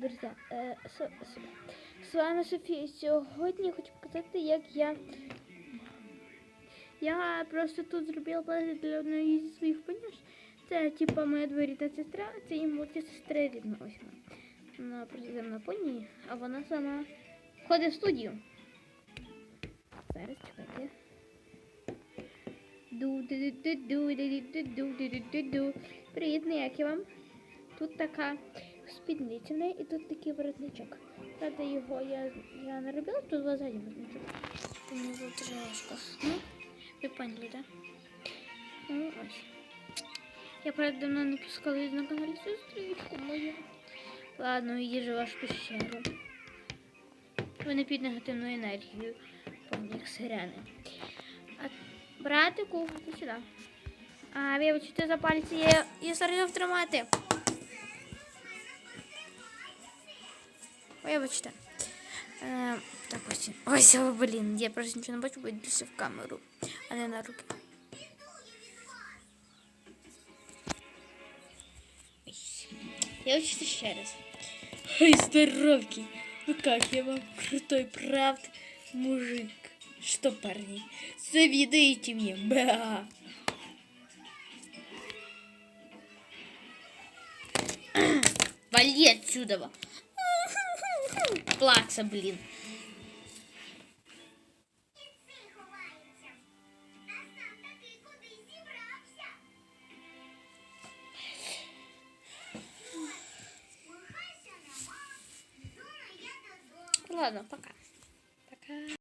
Друзі, е, с, с, з вами Софія. Сьогодні я хочу показати, як я. Я просто тут зробила платить для одної зі своїх поняш. Це типа моя дворітна сестра, це її молодша сестра рідна. Ось вона. Вона просто на поні, а вона сама ходить в студію. Зараз чекайте. ду ду ду ду ду ду ду ду ду ду ду Привіт, ну як я вам? Тут така неї і тут такий воротничок. Правда, його я, я не робила, тут взагалі воротничок. Тому тут. Ну, ви поняли, так? Ну, ось. Я правда давно не пускала на каналі сестричку мою. Ладно, її же ваш пещеру. Вони під негативну енергію, повні як сирени. А братику, ти сюди. А, вибачте за пальці, я, я стараюся втримати. Вибачте. Е, так ось. Ось, о, блін, я просто нічого не бачу, бо в камеру, а не на руки. Ось. Я учусь ще раз. Ой, здоровки. Ну как я вам крутой, правда, мужик? Что, парни, завидуете мне? Ба! Вали отсюда! Плакса, блін. Ладно, пока. Пока.